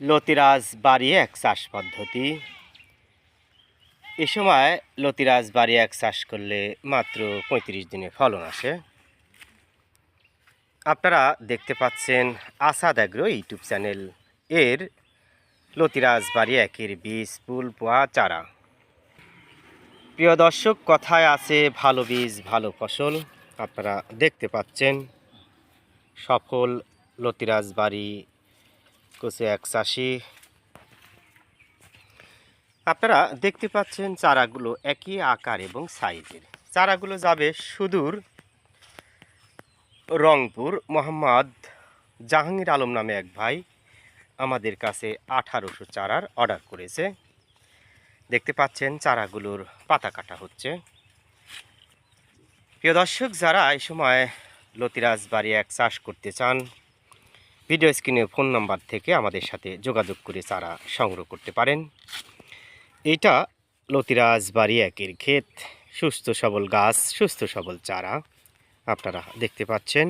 লতিরাজ বাড়ি এক চাষ পদ্ধতি। এ সময় লতিরাজ বাড়ি এক চাষ করলে মাত্র পঁয়ত্রিশ দিনে ফলন আসে। আপনারা দেখতে পাচ্ছেন আসাদ অ্যাগ্রো ইউটিউব চ্যানেল। এর লতিরাজ বাড়ি একের বীজ, ফুল, পোয়া, চারা। প্রিয় দর্শক, কথায় আছে ভালো বীজ, ভালো ফসল। আপনারা দেখতে পাচ্ছেন সফল লতিরাজ বাড়ি কচু এক চাষি। আপনারা দেখতে পাচ্ছেন চারাগুলো একই আকার এবং সাইজের। চারাগুলো যাবে সুদূর রংপুর মোহাম্মদ জাহাঙ্গীর আলম নামে এক ভাই আমাদের কাছে আঠারোশো চারার অর্ডার করেছে। দেখতে পাচ্ছেন চারাগুলোর পাতা কাটা হচ্ছে। প্রিয় দর্শক, যারা এই সময় লতিরাজ বাড়ি এক চাষ করতে চান ভিডিও স্ক্রিনে ফোন নাম্বার থেকে আমাদের সাথে যোগাযোগ করে চারা সংগ্রহ করতে পারেন। এটা লতিরাজ বাড়ি একের ক্ষেত। সুস্থ সবল গাছ, সুস্থ সবল চারা আপনারা দেখতে পাচ্ছেন।